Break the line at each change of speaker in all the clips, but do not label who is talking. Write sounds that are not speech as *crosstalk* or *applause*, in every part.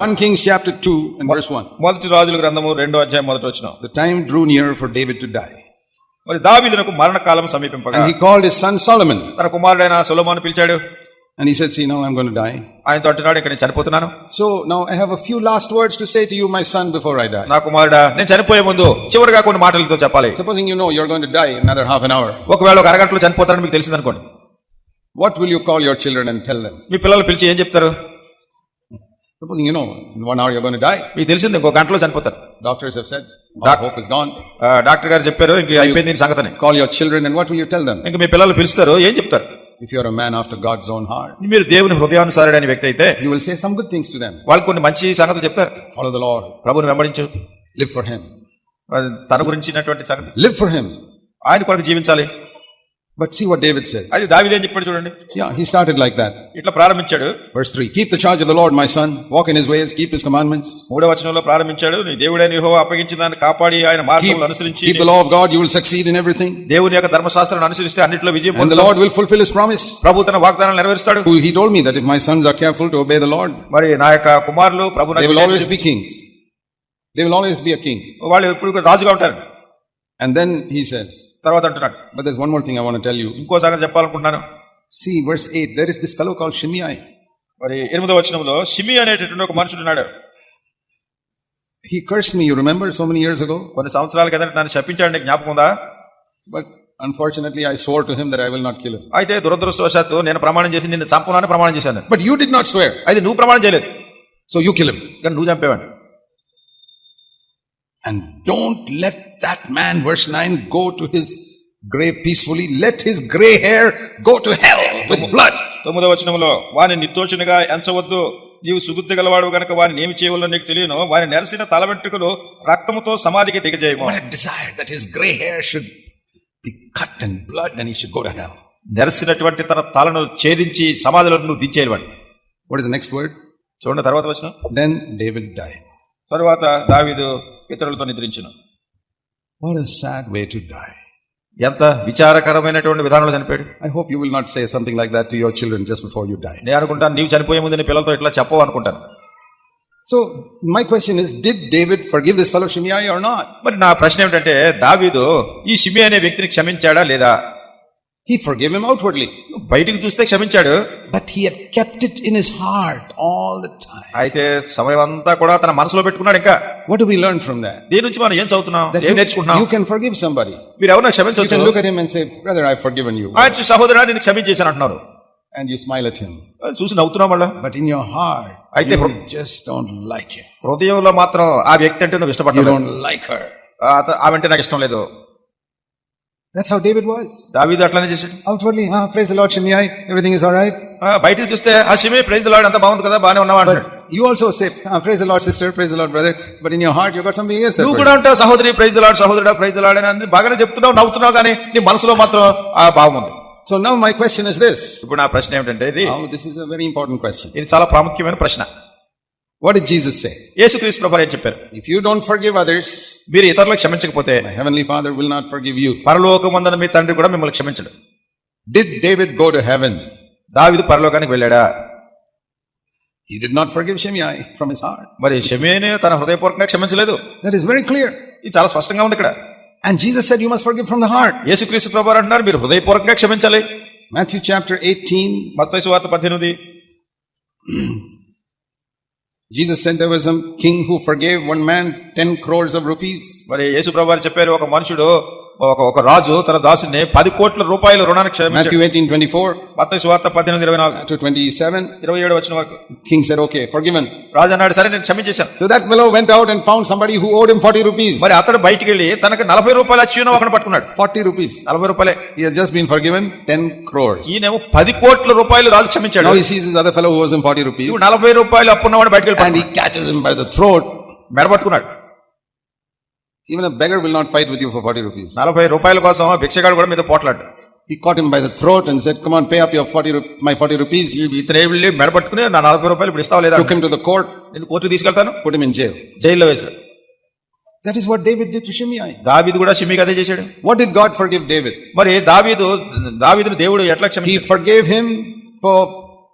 1 Kings chapter 2 and verse 1.
మొదటి రాజుల గ్రంథము రెండో అధ్యాయం మొదటి వచ్చిన
The time drew near for David to die.
మరి దావీదునకు మరణకాలం సమీపింపగా
And he called his son Solomon.
తన కుమారుడైన సొలొమోను పిలిచాడు
And he said, See, now I'm going to die.
ఆయనతో అంటున్నాడు ఇక్కడ నేను చనిపోతున్నాను
So now I have a few last words to say to you, my son, before I die.
నా కుమారుడా నేను చనిపోయే ముందు చివరిగా కొన్ని మాటలతో చెప్పాలి
Supposing you know you're going to die in another half an hour.
ఒకవేళ ఒక అరగంటలో చనిపోతారని మీకు తెలిసిందనుకోండి
What will you call your children and tell them?
మీ పిల్లలు పిలిచి ఏం చెప్తారు
Supposing you know in one hour you're going to die.
మీకు తెలిసింది ఇంకో గంటలో చనిపోతారు
Doctors have said, all
Doc-
hope is gone.
ఆ, డాక్టర్ గారు చెప్పారు ఇంక అయిపోయింది దీని సంగతిని
Call your children and what will you tell them?
ఇంక మీ పిల్లలు పిలుస్తారు ఏం చెప్తారు
If you're a man after God's own heart,
మీరు దేవుని హృదయానుసారుడైన వ్యక్తి అయితే
you will say some good things to them.
వాళ్ళు కొన్ని మంచి సంగతులు చెప్తారు
Follow the Lord.
ప్రభుని వెంబడించు
Live for Him.
తన గురించినటువంటి సంగతి
Live for Him.
ఆయన కొరకు జీవించాలి
But see what David says.
అది దావిదేం చెప్పాడు చూడండి
Yeah, he started like that.
ఇట్లా ప్రారంభించాడు
Verse 3 Keep the charge of the Lord, my son. Walk in his ways, keep his commandments.
మూడవ వచనంలో ప్రారంభించాడు నీ దేవుడైన యెహోవా అప్పగించిన దాన్ని కాపాడి ఆయన మార్గంలో అనుసరించి
keep the law of God, you will succeed in everything.
దేవుని యొక్క ధర్మశాస్త్రాన్ని అనుసరిస్తే అన్నింటిలో విజయం
And the
పొందుతావు.
Lord will fulfill his promise.
ప్రభు తన వాగ్దానాలు నెరవేరుస్తాడు
he told me that if my sons are careful to obey the Lord,
మరి నా యొక్క కుమారులు ప్రభు
they will always be kings. They will always be a king.
వాళ్ళు ఎప్పుడు రాజుగా ఉంటారు
And then he says,
తర్వాత అంటున్నాడు
but there's one more thing I want to tell you.
ఇంకో సంగతి చెప్పాలనుకుంటున్నాను
See, verse 8, there is this fellow called Shimei.
మరి ఎనిమిదో వచనంలో షిమి అనేటటువంటి ఒక మనుషుడు ఉన్నాడు
He cursed me, you remember, so many years ago.
కొన్ని సంవత్సరాల కింద నన్ను శపించాడు జ్ఞాపకం ఉందా
But unfortunately, I swore to him that I will not kill him.
అయితే దురదృష్టవశాత్తు నేను ప్రమాణం చేసి నిన్ను చంపనని ప్రమాణం చేశాను
But you did not swear.
అయితే నువ్వు ప్రమాణం చేయలేదు
So you kill him.
కానీ నువ్వు చంపేవాడు
and don't let that man verse nine go to his grey peacefully let his grey hair go to hell with blood
తొమ్మిదవ వచనంలో వాని నిర్దోషునిగా ఎంచవద్దు. నీవు సుబుద్ధి గలవాడు గనక వాడిని ఏమి చేయవలో నీకు తెలియను వారిని నెరసిన తల వెంట్రుకలు రక్తముతో సమాధికి దిగజేయము.
Decide that his grey should cut and blood and he
తన తలను ఛేదించి సమాధిలో నువ్వు దించేయవాడు
నెక్స్ట్ వర్డ్
చూడండి తర్వాత వచ్చిన
దెన్ డేవిడ్ డై
తర్వాత దావిదు ఇతరులతో నిద్రించను. ఎంత విచారకరమైనటువంటి విధానంలో చనిపోయాడు.
I hope you will not say something like that to your children just before you die
నేను అనుకుంటాను నీవు చనిపోయే ముందు నేను పిల్లలతో ఇట్లా చెప్పవ అనుకుంటాను.
So my question is did David for forgive this fellow Shimei or not
మరి నా ప్రశ్న ఏమిటంటే దావీదు ఈ షిమియా అనే వ్యక్తిని క్షమించాడా లేదా?
హి ఫర్గివ్ హిమ్ అవుట్వర్డ్లీ
బయటికి చూస్తే క్షమించాడు.
But he kept it in his heart all the time
అయితే సమయం అంతా కూడా తన మనసులో పెట్టుకున్నాడు ఇంకా.
What do we learn from that
దేని నుంచి మనం ఏం చదువుతున్నాం? ఏం నేర్చుకుంటున్నాం?
యు కెన్ ఫర్గివ్ సంబడి
మీరు ఎవరైనా క్షమించొచ్చు
look at him and say brother I forgiven you
ఆ సహోదరా నిన్ను క్షమించేశాను అంటున్నారు.
And you smile at him
చూసి నవ్వుతున్నావు మళ్ళా?
బట్ ఇన్ యువర్
హార్ట్
అయితే జస్ట్ డోంట్ లైక్ హర్
హృదయంలో మాత్రం ఆ వ్యక్తి అంటే నువ్వు
ఇష్టపడతావు.
డోంట్
లైక్ హర్ ఆ
అంటే నాకు ఇష్టం లేదు.
That's how David was.
దావీదు అట్లానే చేశాడు
Outwardly, ah, praise the Lord, Shimei, everything is all right.
ఆ, బయటికి చూస్తే ఆ షిమే ప్రైజ్ లాడ్ అంత బాగుంది కదా బాగానే ఉన్నావా అంటాడు
also say, ah, praise the Lord, sister, praise the Lord, brother. But in your heart, you got something else.
నువ్వు కూడా ఉంటావు సహోదరి ప్రైజ్ లాడ్ సహోదరుడా ప్రైజ్ లాడ్ అని అంది బాగానే చెప్తున్నావు నవ్వుతున్నావు కానీ నీ మనసులో మాత్రం ఆ భావం ఉంది
So now my question is this.
ఇప్పుడు నా ప్రశ్న ఏమిటంటే ఇది
this is a very important question.
ఇది చాలా ప్రాముఖ్యమైన ప్రశ్న
వాట్ ఇస్ జీసస్ సే
యేసుక్రీస్తు ప్రభు ఏం చెప్పారు
if you don't forgive others
మీరు ఇతరులకు క్షమించకపోతే
heavenly father will not forgive you
వందన మీ తండ్రి కూడా మిమ్మల్ని క్షమించడు
did David go to heaven
దావీదు పరలోకానికి వెళ్ళాడా
He did not forgive Shimei from his heart.
మరి షిమేని తన హృదయపూర్వకంగా క్షమించలేదు.
That is very clear.
ఇది చాలా స్పష్టంగా ఉంది ఇక్కడ.
And Jesus said you must forgive from the heart.
యేసుక్రీస్తు ప్రభువు అంటున్నారు మీరు హృదయపూర్వకంగా క్షమించాలి.
Matthew chapter 18
మత్తయి సువార్త 18
Jesus said there was some king who forgave one man 10 crores of rupees
మరి యేసు ప్రభువు చెప్పారు ఒక మనుషుడు ఒక ఒక రాజు తన దాసుని పది కోట్ల రూపాయల రుణాన్ని క్షమించాడు. మత్తయి సువార్త పద్దెనిమిది ఇరవై నాలుగు.
ట్వంటీ సెవెన్
ఇరవై ఏడు వచ్చిన వరకు.
కింగ్ ఓకే ఫర్ గివెన్
రాజు సరే నేను క్షమించేశాను.
సో సంబడి రూపీస్
మరి అతడు బయటికి వెళ్ళి తనకు నలభై రూపాయలు వచ్చి ఉన్న పట్టుకున్నాడు.
ఫార్టీ రూపీస్
నలభై రూపాయలే.
Just been forgiven ten crore ఈ
ఈయనేమో పది కోట్ల రూపాయలు రాజు క్షమించాడు.
He sees other fellow forty rupees
నలభై రూపాయలు అప్పున్నవాడు బయటకు వెళ్ళి
క్యాచెస్ బై ద థ్రోట్
మెడబట్టుకున్నాడు
Even a beggar will not fight with you for 40 rupees.
నలభై రూపాయల కోసం భిక్షగాడు కూడా మీద పోట్లాడు
He caught him by the throat and said, Come on, pay up your 40 ru- my 40 rupees.
ఇతనే వెళ్ళి మెడబట్టుకుని నా నలభై రూపాయలు ఇప్పుడు ఇస్తావు లేదా
Took him to the court,
నేను కోర్టుకు తీసుకెళ్తాను
put him in jail.
జైల్లో వేశాడు
That is what David did to Shimei.
దావీదు కూడా షిమ్మికి అదే చేశాడు
What did God forgive David?
మరి దావీదు దావీదును దేవుడు ఎట్లా
He
క్షమించాడు
forgave him for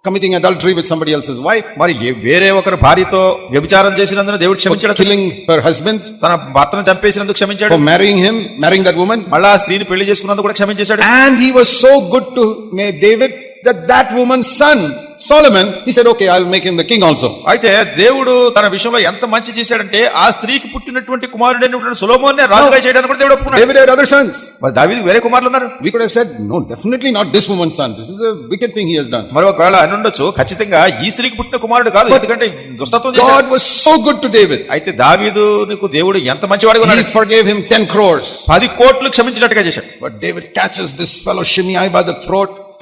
committing adultery with somebody else's wife,
మరి వేరే ఒకరు భార్యతో వ్యభిచారం చేసినందున దేవుడు క్షమించాడు
killing her husband,
తన భర్తను చంపేసినందుకు క్షమించాడు
for marrying him, marrying that woman.
మళ్ళా స్త్రీని పెళ్ళి చేసుకున్నందుకు కూడా క్షమించేశాడు
And he was so good to make David that that woman's son, Solomon he said okay I will make him the king also
అయితే దేవుడు తన విషయంలో ఎంత మంచి చేశాడంటే ఆ స్త్రీకి పుట్టినటువంటి కుమారుడు అయినటువంటి సొలోమోన్ చేయడానికి కూడా దేవుడు వేరే కుమారులు ఉన్నారు.
We definitely not this woman son wicked thing he
ఒకవేళ అని ఉండొచ్చు ఖచ్చితంగా ఈ స్త్రీకి పుట్టిన కుమారుడు కాదు ఎందుకంటే దుష్టత్వం
సో గుడ్ టు డేవిడ్
అయితే దావీదు నీకు దేవుడు ఎంత
మంచివాడు
ఉన్నాడు?
హి ఫర్గేవ్ క్రోర్స్
10 కోట్లు క్షమించినట్టుగా చేశాడు.
But David catch this fellow Shimei by the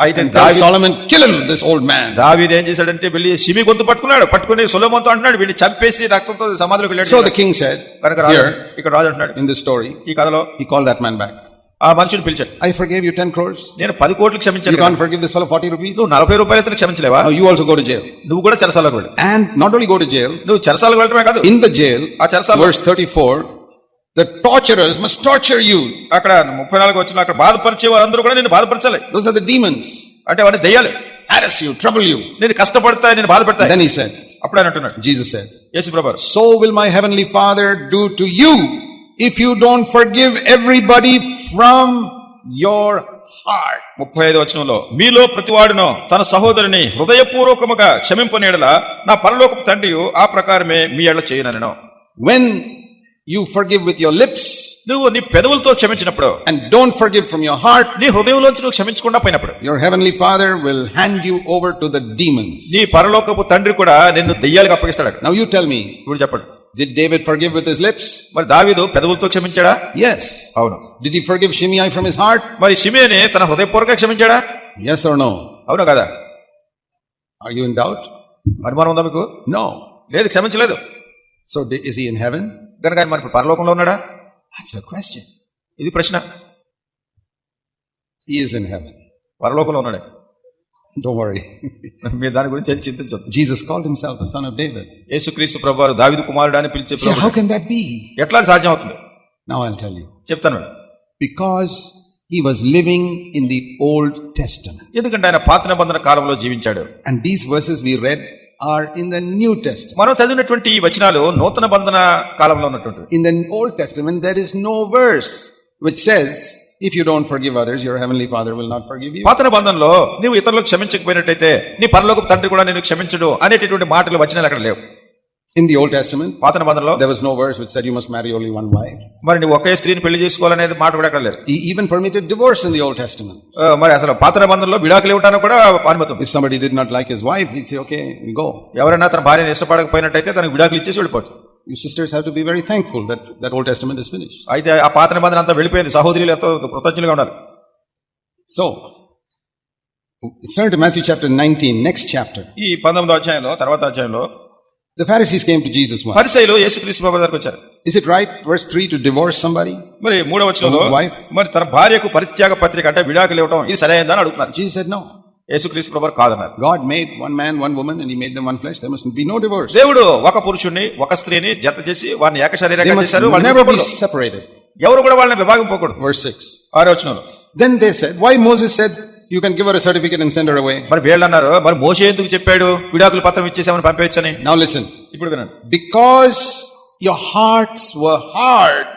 అయితే
Solomon killed this old man
దావీద్ ఏం చేశాడంటే వెళ్ళి సిమి గొంతు పట్టుకున్నాడు. పట్టుకుని సొలమన్తో అంటున్నాడు. వీడిని చంపేసి రక్తంతో సమాధులకు వెళ్ళాడు.
సో ది కింగ్ సెడ్
కనుక రాజు ఇక్కడ రాజు అంటున్నాడు.
ఇన్ ది స్టోరీ
ఈ కథలో
he call that man back
ఆ మనిషిని పిలిచాడు.
I forgave you 10 crores
నేను 10 కోట్లు క్షమించాను
you can for this fella 40 rupees
నువ్వు 40 రూపాయలు అయితే క్షమించలేవా?
You also go to jail
నువ్వు కూడా చెరసాలకు వెళ్ళు.
And not only go to jail
నువ్వు చెరసాలకు వెళ్ళటమే కాదు.
ఇన్ ద జైల్
ఆ చెరసాల
verse 34 the torturers must torture you.
అక్కడ ముప్పై నాలుగు వచ్చిన అక్కడ బాధపరిచే వారందరూ కూడా నేను బాధపరచాలి
Those are the demons.
అంటే వాడిని దెయ్యాలి
Harass you, trouble you.
నేను కష్టపడతాయి నేను బాధ పెడతాయి
Then he said,
అప్పుడు ఆయన అంటున్నాడు
Jesus said,
Yesu ప్రభారు
So will my heavenly Father do to you if you don't forgive everybody from your heart.
ముప్పై ఐదు వచనంలో మీలో ప్రతివాడును తన సహోదరుని హృదయపూర్వకముగా క్షమింపనేడల నా పరలోకపు తండ్రి ఆ ప్రకారమే మీ ఎళ్ళ చేయనను
When you forgive with your lips
నువ్వు నీ పెదవులతో క్షమించినప్పుడు
and don't forgive from your heart,
నీ హృదయంలోంచి నువ్వు క్షమించకుండా పోయినప్పుడు
your heavenly Father will hand you over to the demons.
నీ పరలోకపు తండ్రి కూడా నిన్ను దెయ్యాలకు అప్పగిస్తాడు.
Now you tell me,
ఇప్పుడు చెప్పండి
did David forgive with his lips?
మరి దావీదు పెదవులతో క్షమించాడా
Yes.
అవును
Did he forgive Shimei from his heart?
మరి షిమేని తన హృదయపూర్వక క్షమించాడా
Yes or no?
అవును కదా
Are you in doubt?
అనుమానం ఉందా మీకు
No.
లేదు క్షమించలేదు
So di- is he in heaven?
కనుక ఆయన మరి ఇప్పుడు పరలోకంలో ఉన్నాడా
That's a question.
ఇది ప్రశ్న
He is in heaven.
పరలోకంలో ఉన్నాడే
Don't worry. *laughs*
మీరు దాని గురించి ఏం చింతించొద్దు
Jesus called himself the son of David.
యేసుక్రీస్తు ప్రభు వారు దావీదు కుమారుడు అని పిలిచే
So how
ప్రభువు.
can that be?
ఎట్లా అది సాధ్యం అవుతుంది
Now I'll tell you.
చెప్తాను
Because he was living in the Old Testament.
ఎందుకంటే ఆయన పాత నిబంధన కాలంలో జీవించాడు
And these verses we read are in the New Testament.
మనం చదివినటువంటి ఈ వచనాలు నూతన బంధన కాలంలో ఉన్నటువంటి
In the Old Testament, there is no verse which says, if you don't forgive others, your heavenly Father will not forgive you.
పాత నిబంధనలో నువ్వు ఇతరులకు క్షమించకపోయినట్టయితే నీ పరలోకపు తండ్రి కూడా నేను క్షమించడు అనేటటువంటి మాటలు వచనాలు అక్కడ లేవు
In the Old Testament,
పాత నిబంధనలో
there was no verse which said you must marry only one wife.
మరి నువ్వు ఒకే స్త్రీని పెళ్ళి చేసుకోవాలనేది మాట కూడా అక్కడ లేదు
He even permitted divorce in the Old Testament.
మరి అసలు పాత నిబంధనలో విడాకులు ఇవ్వడానికి కూడా అనుమతి
If somebody did not like his wife, he'd say, okay, go.
ఎవరైనా తన భార్యను ఇష్టపడకపోయినట్టయితే తనకు విడాకులు ఇచ్చేసి వెళ్ళిపోవచ్చు
You sisters have to be very thankful that that Old Testament is finished.
అయితే ఆ పాత నిబంధన అంతా వెళ్ళిపోయింది సహోదరులు ఎంతో కృతజ్ఞులుగా ఉండాలి
So, let's turn to Matthew chapter 19, next chapter.
ఈ పంతొమ్మిదో అధ్యాయంలో తర్వాత అధ్యాయంలో
The Pharisees came to Jesus once.
పరిసైలు యేసుక్రీస్తు బాబు దగ్గరకు వచ్చారు
Is it right, verse 3, to divorce somebody?
మరి మూడవ వచనంలో
Wife.
మరి తన భార్యకు పరిత్యాగ పత్రిక అంటే విడాకులు ఇవ్వడం ఇది సరైనదని అడుగుతున్నారు
Jesus said, no.
యేసుక్రీస్తు ప్రభు కాదన్నారు
God made one man, one woman, and he made them one flesh. There must be no divorce.
దేవుడు ఒక పురుషుణ్ణి ఒక స్త్రీని జత చేసి వారిని
They
ఏకశరీరంగా
must
చేశారు వాళ్ళని
never be
విడిపోకూడదు.
separated.
ఎవరు కూడా వాళ్ళని విభాగింపకూడదు
Verse 6.
ఆరో వచనంలో
Then they said, why Moses said, you can give her certificate and send her away
మరి వీళ్ళు అన్నారు మరి మోసే ఎందుకు చెప్పాడు? విడాకుల పత్రం ఇచ్చేసామని పంపించని
నౌ లిసన్
ఇప్పుడు వినండి.
Because your hearts were hard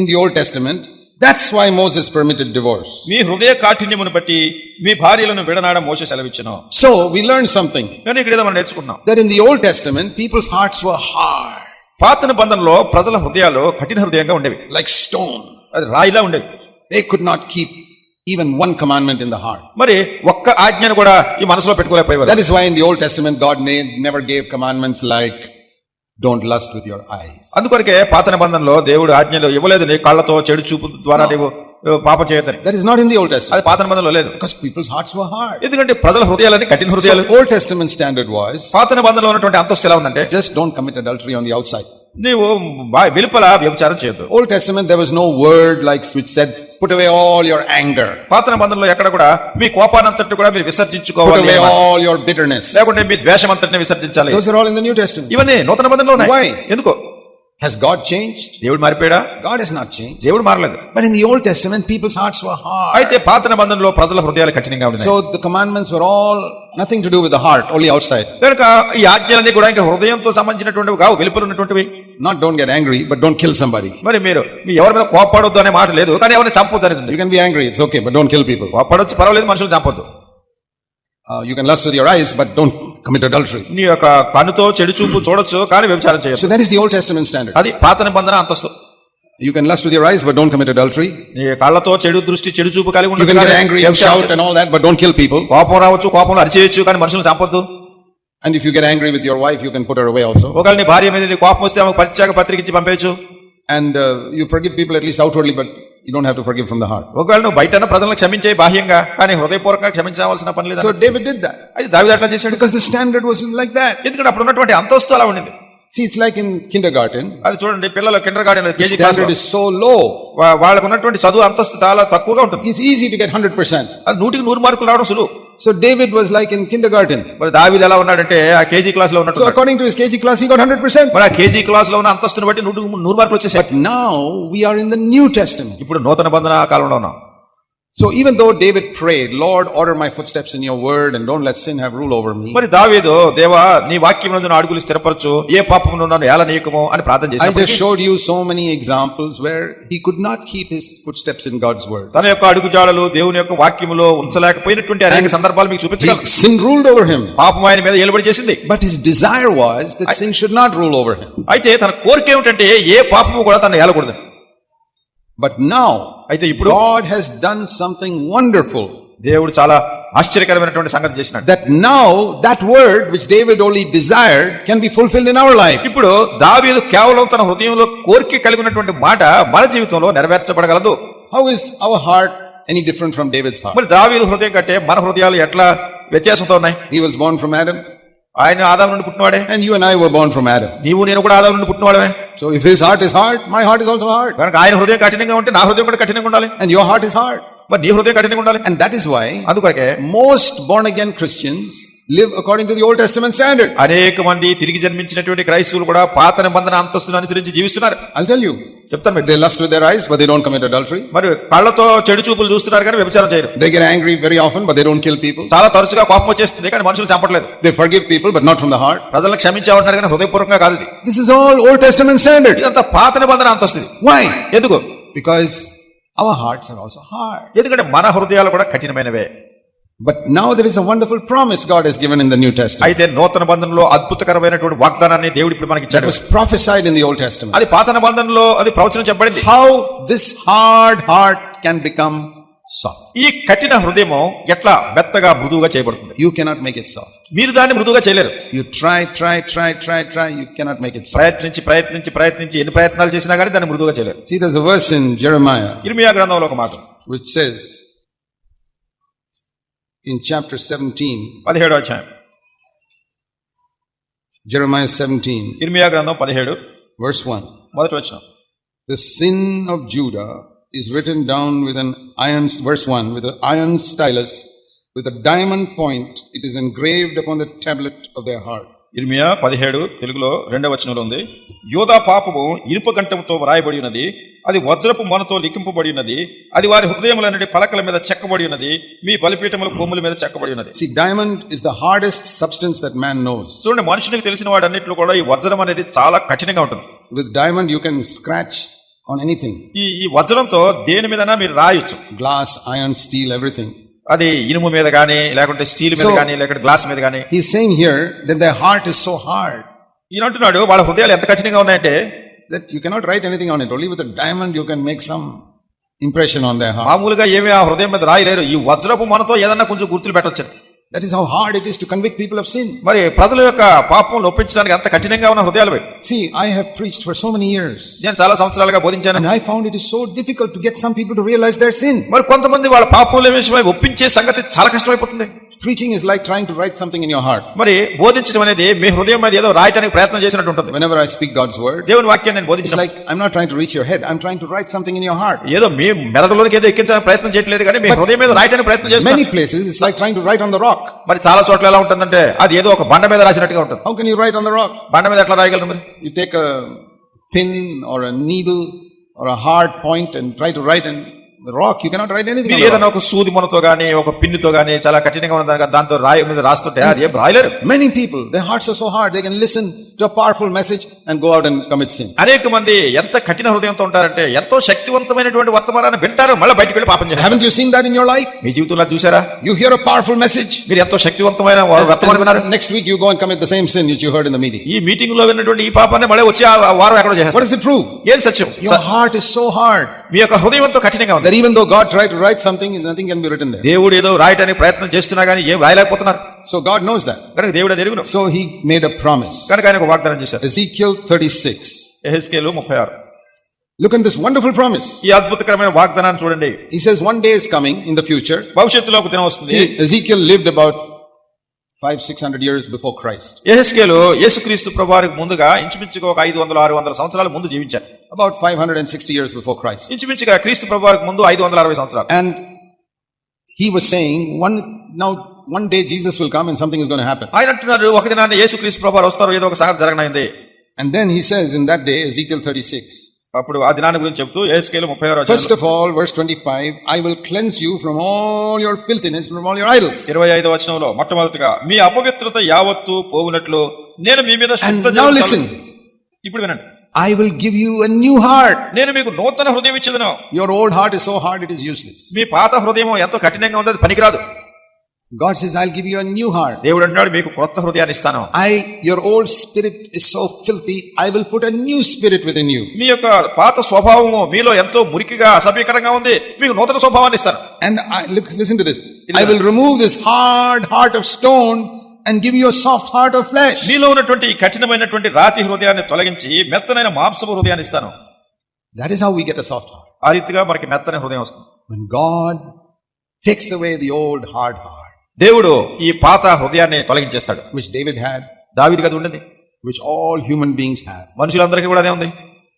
in the old testament that's why Moses permitted divorce
మీ హృదయ కాఠిన్యమును బట్టి మీ భార్యలను విడనాడ మోసే సెలవిచ్చను.
సో వి లెర్న్ సంథింగ్
కానీ ఇక్కడ ఏదో మనం నేర్చుకున్నాం
that in the Old Testament peoples hearts were hard
పాత నిబంధనలో ప్రజల హృదయాలు కఠిన హృదయంగా ఉండేవి.
లైక్ స్టోన్
అది రాయిలా ఉండేవి.
They could not keep even one commandment in the heart.
మరి ఒక్క ఆజ్ఞను కూడా ఈ మనసులో పెట్టుకోలేకపోయేవారు
That is why in the Old Testament, God ne- never gave commandments like, don't lust with your eyes.
అందుకొరకే పాత నిబంధనలో దేవుడు ఆజ్ఞలు ఇవ్వలేదు నీ కళ్ళతో చెడు చూపు ద్వారా నీవు పాపం చేయతని
That is not in the Old Testament.
అది పాత నిబంధనలో లేదు
Because people's hearts were hard.
ఎందుకంటే ప్రజల హృదయాలని కఠిన హృదయాలు
Old Testament standard was,
పాత నిబంధనలో ఉన్నటువంటి అంతస్తు ఎలా ఉందంటే
just don't commit adultery on the outside.
నీవు వెలుపల వ్యభిచారం చేయొద్దు
Old Testament, there was no word like which said, put away all your anger,
పాత నిబంధనలో ఎక్కడ కూడా మీ కోపానంతటి కూడా మీరు
put
విసర్జించుకోవాలి
away
అన్నమాట.
all your bitterness.
లేకుంటే మీ ద్వేషం అంతటిని విసర్జించాలి
Those are all in the New Testament.
ఇవన్నీ నూతన నిబంధనలో ఉన్నాయి
Why?
ఎందుకు
Has God changed?
దేవుడు మారిపోయాడా
God has not changed.
దేవుడు మారలేదు
But in the Old Testament, people's hearts were hard.
అయితే పాత నిబంధనలో ప్రజల హృదయాలు కఠినంగా ఉన్నాయి
So the commandments were all nothing to do with the heart, only outside.
కనుక ఈ ఆజ్ఞలన్నీ కూడా ఇంకా హృదయంతో సంబంధించినటువంటివి కావు వెలుపల ఉన్నటువంటివి
Not don't get angry, but don't kill somebody.
మరి మీరు మీ ఎవరి మీద కోపడొద్దు అనే మాట లేదు కానీ ఎవరిని చంపొద్దు అనేది
You can be angry, it's okay, but don't kill people.
కోపడొచ్చు పర్వాలేదు మనుషులు చంపొద్దు
Uh, you can lust with your eyes, but don't commit adultery.
నీ యొక్క కన్నుతో చెడు చూపు చూడొచ్చు కానీ వ్యభిచారం చేయొచ్చు
So that is the Old Testament standard.
అది పాత నిబంధన అంతస్తు
You can lust with your eyes, but don't commit adultery.
నీ కళ్ళతో చెడు దృష్టి చెడు చూపు కలిగి
You
ఉండొచ్చు
can get
కానీ
angry and
వ్యభిచారం
shout and all that, but don't kill people.
కోపం రావచ్చు కోపంలో అరిచేయచ్చు కానీ మనుషులు చంపొద్దు
And if you get angry with your wife, you can put her away also.
ఒకవేళ నీ భార్య మీద నీ కోపం వస్తే ఆమెకు పరిత్యాగ పత్రిక ఇచ్చి పంపేయచ్చు
And uh, you forgive people at least outwardly, but you don't have to forgive from the heart.
ఒకవేళ నువ్వు బయట ప్రజలను క్షమించే బాహ్యంగా కానీ హృదయపూర్వకంగా క్షమించవలసిన పని లేదు
So David did that
అది దావిది అట్లా చేశాడు
because the standard was like that.
ఎందుకంటే అప్పుడు ఉన్నటువంటి అంతస్తు అలా ఉండింది
See, it's like in kindergarten.
అది చూడండి పిల్లలు kindergarten KG
class is so low.
వాళ్ళకు ఉన్నటువంటి చదువు అంతస్తు చాలా తక్కువగా ఉంటుంది
It's easy to get 100%.
అది నూటికి నూరు మార్కులు రావడం సులువు
So David was like in kindergarten.
మరి దావిది ఎలా ఉన్నాడంటే ఆ కేజీ క్లాస్లో
So
ఉన్నట్టు
according to his KG class, he got 100%.
మరి ఆ కేజీ క్లాస్లో ఉన్న అంతస్తుని బట్టి నూటికి నూరు మార్కులు వచ్చేసాయి
But now we are in the New Testament.
ఇప్పుడు నూతన బంధన కాలంలో ఉన్నాం
so even though David pray lord order my footsteps in your word and don't let sin have rule over me
మరి దావీదు దేవా నీ వాక్యం నుండి అడుగులు స్థిరపరచు. ఏ పాపం నన్ను ఎలా నీయకము అని ప్రార్థన చేసి
I just showed you so many examples where he could not keep his footsteps in God's word
తన యొక్క అడుగు జాడలు దేవుని యొక్క వాక్యములో ఉంచలేకపోయినటువంటి అనేక సందర్భాలు మీకు చూపించగలను.
సిన్ రూల్డ్ ఓవర్ హిమ్
పాపం ఆయన మీద ఏలుబడి చేసింది.
But his desire was that sin should not rule over him
అయితే తన కోరిక ఏమిటంటే ఏ పాపము కూడా తన ఏలకూడదు.
బట్ నౌ
అయితే ఇప్పుడు
God he's done something wonderful
దేవుడు చాలా ఆశ్చర్యకరమైనటువంటి సంగతి చేసినాడు.
That now that word which David only desired can be fulfil in our life
ఇప్పుడు దావీదు కేవలం తన హృదయంలో కోరిక కలిగినటువంటి మాట మన జీవితంలో నెరవేర్చబడగలదు.
How is our heart any different from David heart
మరి దావీదు హృదయం కంటే మన హృదయాలు ఎట్లా వ్యత్యాసంతో ఉన్నాయి?
He was born from Adam
ఆయన ఆదాము నుండి పుట్టినవాడే?
And you and I were born from Adam
నీవు నేను కూడా ఆదాము నుండి పుట్టినవాడే
so if his heart is heart my heart is also heart
కనుక ఆయన హృదయం కఠినంగా ఉంటే నా హృదయం కూడా కఠినంగా ఉండాలి.
And your heart is heart
but నీ హృదయం కఠినంగా ఉండాలి.
అండ్ దట్ ఇస్ వై
అందుకొరకే
most born again Christians live according to the Old Testament standard.
అనేక మంది తిరిగి జన్మించినటువంటి క్రైస్తవులు కూడా పాత నిబంధన అంతస్తును అనుసరించి జీవిస్తున్నారు
I'll tell you.
చెప్తాను మీకు
They lust with their eyes, but they don't commit adultery.
మరి కళ్ళతో చెడు చూపులు చూస్తున్నారు కానీ వ్యభిచారం చేయరు
They get angry very often, but they don't kill people.
చాలా తరచుగా కోపం వచ్చేస్తుంది కానీ మనుషులు చంపట్లేదు
They forgive people, but not from the heart.
ప్రజలను క్షమించామంటున్నారు కానీ హృదయపూర్వకంగా కాదు ఇది
This is all Old Testament standard.
ఇదంతా పాత నిబంధన అంతస్తుంది
Why?
ఎందుకు
Because our hearts are also hard.
ఎందుకంటే మన హృదయాలు కూడా కఠినమైనవే
but now there is a wonderful promise God is given in the new test
అయితే నూతన బంధంలో అద్భుతకరమైనటువంటి వాగ్దానాన్ని దేవుడి ఇప్పుడు మనకి ఇచ్చాడు.
Prophesied in the old test
అది పాతన బంధంలో అది ప్రవచనం చెప్పబడింది.
How this hard heart can become soft
ఈ కఠిన హృదయం ఎట్లా మెత్తగా మృదువుగా చేయబడుతుంది?
You cannot make it soft
మీరు దాన్ని మృదుగా చేయలేరు.
You try try try try try you cannot make it
ప్రయత్నించి ప్రయత్నించి ప్రయత్నించి ఎన్ని ప్రయత్నాలు చేసినా కానీ దాన్ని మృదుగా చేయలేరు.
సీ దస్ వర్స్ ఇన్
ఇర్మియా గ్రంథంలో ఒక మాట.
విచ్ in chapter 17,
పదిహేడు అధ్యాయం
Jeremiah 17,
ఇర్మియా గ్రంథం పదిహేడు
verse 1.
మొదటి వచ్చిన
The sin of Judah is written down with an iron, verse 1, with an iron stylus, with a diamond point. It is engraved upon the tablet of their heart.
ఇర్మియా పదిహేడు తెలుగులో రెండవ వచనంలో ఉంది. యోధా పాపము ఇనుప గంటముతో వ్రాయబడి ఉన్నది అది వజ్రపు మనతో లిఖింపబడి ఉన్నది అది వారి హృదయములన్నిటి పలకల మీద చెక్కబడి ఉన్నది మీ బలిపీఠముల కొమ్ముల మీద చెక్కబడి ఉన్నది.
See, diamond is the hardest substance that man knows.
చూడండి మనుషునికి తెలిసిన వాడన్నిట్లో కూడా ఈ వజ్రం అనేది చాలా కఠినంగా ఉంటుంది.
With diamond, you can scratch on anything.
ఈ ఈ వజ్రంతో దేని మీదనా మీరు రాయొచ్చు.
Glass, iron, steel, everything.
అది ఇనుము మీద కానీ లేకుంటే స్టీల్ మీద కానీ లేకుంటే గ్లాస్ మీద కానీ
he saying here that their heart is so hard
ఈయన అంటున్నాడు వాళ్ళ హృదయాలు ఎంత కఠినంగా ఉన్నాయంటే
that you cannot write anything on it only with diamond you can make some impression on the heart
మామూలుగా ఏమీ ఆ హృదయం మీద రాయలేరు. ఈ వజ్రపు మనతో ఏదైనా కొంచెం గుర్తులు పెట్టొచ్చు
that is how hard it is to convict people of sin
మరి ప్రజల యొక్క పాపం ఒప్పించడానికి అంత కఠినంగా ఉన్న హృదయాలు
see I have preached for so many years
నేను చాలా సంవత్సరాలుగా బోధించాను.
I found it is so difficult to get some people to realize that sin
మరి కొంతమంది వాళ్ళ పాపం విషయమై ఒప్పించే సంగతి చాలా కష్టమైపోతుంది.
Preaching is like trying to write something in your heart.
మరి బోధించడం అనేది మీ హృదయం మీద ఏదో రాయటానికి ప్రయత్నం చేసినట్టు ఉంటుంది
Whenever I speak God's word,
దేవుని వాక్యాన్ని నేను
it's
బోధించిన
like I'm not trying to reach your head. I'm trying to write something in your heart.
ఏదో మీ మెదడులోనికి ఏదో ఎక్కించాలని ప్రయత్నం చేయట్లేదు కానీ మీ హృదయం మీద రాయటానికి ప్రయత్నం
Many
చేస్తాను
places, it's like trying to write on the rock.
మరి చాలా చోట్ల ఎలా ఉంటుందంటే అది ఏదో ఒక బండ మీద రాసినట్టుగా ఉంటుంది
How can you write on the rock?
బండ మీద ఎట్లా రాయగలరు మరి
You take a pen or a needle or a hard point and try to write in rock you cannot write anything
మీరు ఏదైనా ఒక సూది మనతో గాని ఒక పిన్నుతో గాని చాలా కఠినంగా ఉన్న దాంతో రాయి మీద రాస్తుంటే అది రాయలేరు.
Many people they hearts are so hard they can listen powerful message and go out and commit sin
అనేక మంది ఎంత కఠిన హృదయంతో ఉంటారంటే ఎంతో శక్తివంతమైనటువంటి వర్తమానాన్ని వింటారు మళ్ళీ బయటకు వెళ్ళి పాపం చేస్తారు.
Have you seen that in your life
మీ జీవితంలో చూసారా?
You hear a powerful message
మీరు ఎంతో శక్తివంతమైన వర్తమానం విన్నారు.
Next week you go and commit the same sin which you heard in the meeting
ఈ మీటింగ్లో విన్నటువంటి ఈ పాపాన్ని మళ్ళీ వచ్చి ఆ వారం ఎక్కడ చేస్తారు
వాట్ ఇస్ ఇట్
ట్రూ ఏం సత్యం?
Your heart is so hard
మీ యొక్క హృదయం ఎంతో కఠినంగా ఉంది.
That even though God try to write something nothing can be written
దేవుడు ఏదో రైట్ అని ప్రయత్నం చేస్తున్నా గానీ ఏం రాయలేకపోతున్నారు.
So God knows that.
కనుక దేవుడు అది ఎరుగును
So he made a promise.
కనుక ఆయన ఒక వాగ్దానం చేశారు
Ezekiel 36.
ఎహెస్కేలు ముప్పై ఆరు
Look at this wonderful promise.
ఈ అద్భుతకరమైన వాగ్దానాన్ని చూడండి
He says one day is coming in the future.
భవిష్యత్తులో ఒక దినం వస్తుంది
See, Ezekiel lived about five, six hundred years before Christ.
ఎహెస్కేలు యేసుక్రీస్తు ప్రభువారికి ముందుగా ఇంచుమించుగా ఒక ఐదు వందల ఆరు వందల సంవత్సరాల ముందు జీవించారు
About 560 years before Christ.
ఇంచుమించుగా క్రీస్తు ప్రభువారికి ముందు ఐదు వందల అరవై సంవత్సరాలు
And he was saying, one, now, one day Jesus will come and something is gonna happen
ఆయన అంటున్నారు ఒక దినాన్ని యేసు క్రీస్తు ప్రభువు వస్తారు. ఏదో ఒక సంఘటన జరగనైంది.
And then he says in that day Ezekiel 36
అప్పుడు ఆ దినాన్ని గురించి చెప్తూ ఎస్కేలు 36వ వచనం
first of all verse 25 I will cleanse you from all your filthiness from all your idols
25వ వచనంలో మొట్టమొదటిగా మీ అపవిత్రత యావత్తు పోగునట్లు నేను మీ మీద శుద్ధ జలం
నౌ
లిసన్ ఇప్పుడు వినండి.
I will give you a new heart
నేను మీకు నూతన హృదయం ఇచ్చేదను.
Your old heart is so hard it is useless
మీ పాత హృదయం ఎంత కఠినంగా ఉంది అది పనికిరాదు.
God says, I'll give you a new heart.
దేవుడు అంటున్నాడు మీకు క్రొత్త హృదయాన్ని ఇస్తాను
I, your old spirit is so filthy, I will put a new spirit within you.
మీ యొక్క పాత స్వభావము మీలో ఎంతో మురికిగా అసభ్యకరంగా ఉంది మీకు నూతన స్వభావాన్ని ఇస్తాను
And I, look, listen to this. I will remove this hard heart of stone and give you a soft heart of flesh.
మీలో ఉన్నటువంటి కఠినమైనటువంటి రాతి హృదయాన్ని తొలగించి మెత్తనైన మాంసపు హృదయాన్ని ఇస్తాను
That is how we get a soft heart.
ఆ రీతిగా మనకి మెత్తని హృదయం వస్తుంది
When God takes away the old hard heart,
దేవుడు ఈ పాత హృదయాన్ని తొలగించేస్తాడు
which David had,
దావిది కదా ఉండింది
which all human beings have.
మనుషులందరికీ కూడా అదే ఉంది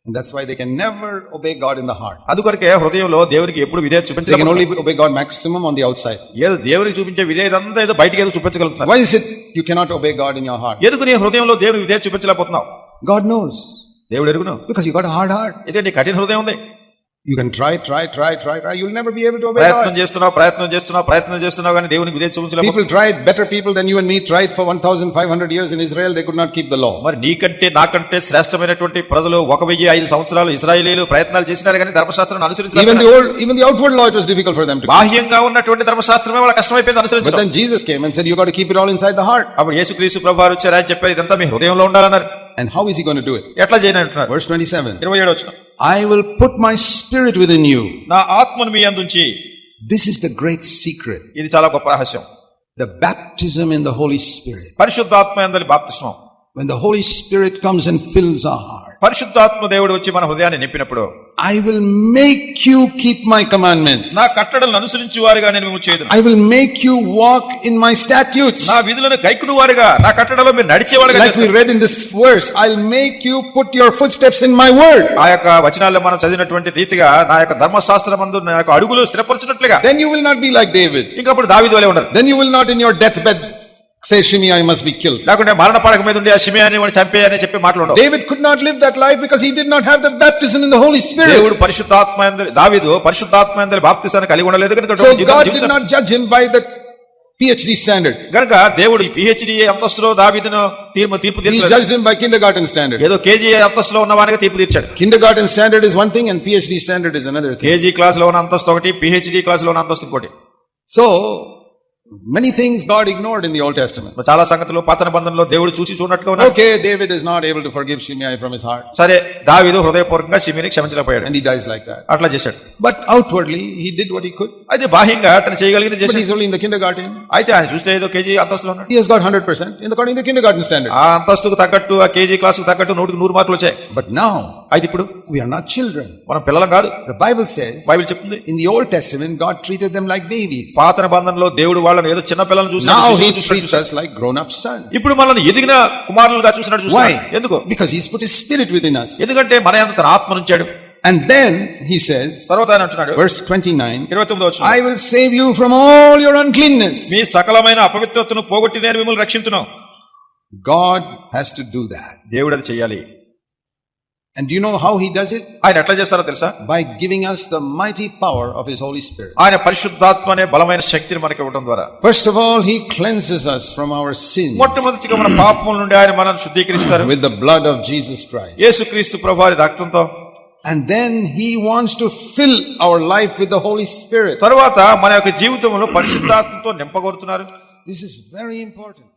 And that's why they can never obey God in the heart.
అందుకొరకే హృదయంలో దేవునికి ఎప్పుడు విధేయత
They can
చూపించగలరు
only obey God maximum on the outside.
ఏదో దేవునికి చూపించే విధేయత అంతా ఏదో బయటికి ఏదో చూపించగలుగుతున్నారు
Why is it you cannot obey God in your heart?
ఎందుకు నీ హృదయంలో దేవునికి విధేయత చూపించలేకపోతున్నావు
God knows.
దేవుడు ఎరుగును
Because you got a hard heart.
ఇదే నీ కఠిన హృదయం ఉంది
you can try try try try try you never be able to obey
ప్రయత్నం చేస్తున్నావు ప్రయత్నం చేస్తున్నావు ప్రయత్నం చేస్తున్నా గానీ దేవునికి విధేయత చూపించలేవు
people try better people then you and me tried for 1500 years in Israel they could not keep the law
మరి నీకంటే నాకంటే శ్రేష్టమైనటువంటి ప్రజలు 1005 సంవత్సరాలు ఇజ్రాయేలీలు ప్రయత్నాలు చేసినారు గానీ ధర్మశాస్త్రాన్ని అనుసరించలేదు
even the old even the outward law it was difficult for them to
బాహ్యంగా ఉన్నటువంటి ధర్మశాస్త్రమే వాళ్ళ కష్టమైపోయింది
అనుసరించలేదు
but
then Jesus came and said you got to keep it all inside the heart
అప్పుడు యేసుక్రీస్తు ప్రభువారు వచ్చారు ఆయన చెప్పారు ఇదంతా మీ హృదయంలో ఉండాలన్నారు.
And how is he going to do it?
ఎట్లా చేయని అంటున్నారు
Verse 27.
ఇరవై ఏడు వచ్చిన
I will put my spirit within you.
నా ఆత్మను మీ అందుంచి
This is the great secret.
ఇది చాలా గొప్ప రహస్యం
The baptism in the Holy Spirit.
పరిశుద్ధాత్మ అందరి బాప్తిస్మం
When the Holy Spirit comes and fills our heart.
పరిశుద్ధాత్మ దేవుడు వచ్చి మన హృదయాన్ని నింపినప్పుడు
I will make you keep my commandment
నా కట్టడలను అనుసరించి వారిగా నేను మిమ్మల్ని
I will make you walk in my statutes
నా విధులను గైకును వారిగా నా కట్టడలను మీరు నడిచే వారిగా
like we in this verse make you put your footsteps in my word
ఆ యొక్క వచనాల్లో మనం చదివినటువంటి రీతిగా నా యొక్క ధర్మశాస్త్రమందు నా యొక్క అడుగులు స్థిరపరచినట్లుగా.
Then you will not be like David
ఇంకప్పుడు దావీదు వలే ఉండరు.
Then you will not in your deathbed say, Shimei, I must be killed.
లేకుంటే మరణ పడక మీద ఉండి ఆ షిమియాని వాడిని చంపేయని చెప్పి మాట్లాడవు
David could not live that life because he did not have the baptism in the Holy Spirit.
దేవుడు పరిశుద్ధాత్మ యందు- దావీదు పరిశుద్ధాత్మ యందు బాప్తిసాన్ని కలిగి ఉండలేదు కనుక
So
జీవితం
God did
జీవించాడు.
not judge him by the PhD standard.
గనుక దేవుడు పిహెచ్డి అంతస్తులో దావీదును తీర్పు తీర్పు
He
తీర్చలేదు
judged him by kindergarten standard.
ఏదో కేజీ అంతస్తులో ఉన్న వానికి తీర్పు తీర్చాడు
Kindergarten standard is one thing and PhD standard is another thing.
KG క్లాస్లో ఉన్న అంతస్తు ఒకటి పిహెచ్డి క్లాస్లో ఉన్న అంతస్తు ఇంకోటి
So many things God ignored in the Old Testament.
చాలా సంగతులు పాత నిబంధనలో దేవుడు చూసి చూడట్టుగా ఉన్నాడు
Okay, David is not able to forgive Shimei from his heart
సరే దావీదు హృదయపూర్వకంగా షిమిని క్షమించలేకపోయాడు
and he dies like that.
అట్లా చేశాడు
But outwardly, he did what he could.
అయితే బాహ్యంగా అతను చేయగలిగింది
But
చేశాడు
he's only in the kindergarten.
అయితే ఆయన చూస్తే ఏదో కేజీ అంతస్తులో ఉన్నాడు
He has got 100% in according to the kindergarten standard.
ఆ అంతస్తుకు తగ్గట్టు ఆ కేజీ క్లాసుకు తగ్గట్టు నూటికి నూరు మార్కులు వచ్చాయి
But now,
అయితే ఇప్పుడు
వి ఆర్ నాట్ చిల్డ్రన్
మన పిల్లలు కాదు.
ద బైబిల్ సేస్
బైబిల్ చెప్తుంది.
In the Old Testament God treated them like babies
పాతన బంధనలో దేవుడు వాళ్ళని ఏదో చిన్న పిల్లల్ని చూసి
now he treats us like grown up son
ఇప్పుడు మనల్ని ఎదిగిన కుమారులుగా చూసినట్టు చూస్తాడు
వై
ఎందుకు?
Because he put his spirit within us.
ఎందుకంటే మన యంత తన ఆత్మ నుంచాడు.
And then he says, verse 29, I will save you from all your uncleanness. God has to do that. And do you know how he does it?
ఆయన ఎట్లా చేస్తారో తెలుసా
By giving us the mighty power of his Holy Spirit.
ఆయన పరిశుద్ధాత్మ అనే బలమైన శక్తిని మనకి ఇవ్వడం ద్వారా
First of all, he cleanses us from our sins
మొట్టమొదటిగా మన పాపముల నుండి ఆయన మనల్ని శుద్ధీకరిస్తారు
with the blood of Jesus Christ.
యేసుక్రీస్తు ప్రభావి రక్తంతో
And then he wants to fill our life with the Holy Spirit.
తరువాత మన యొక్క జీవితంలో పరిశుద్ధాత్మతో నింపగోరుతున్నారు
This is very important.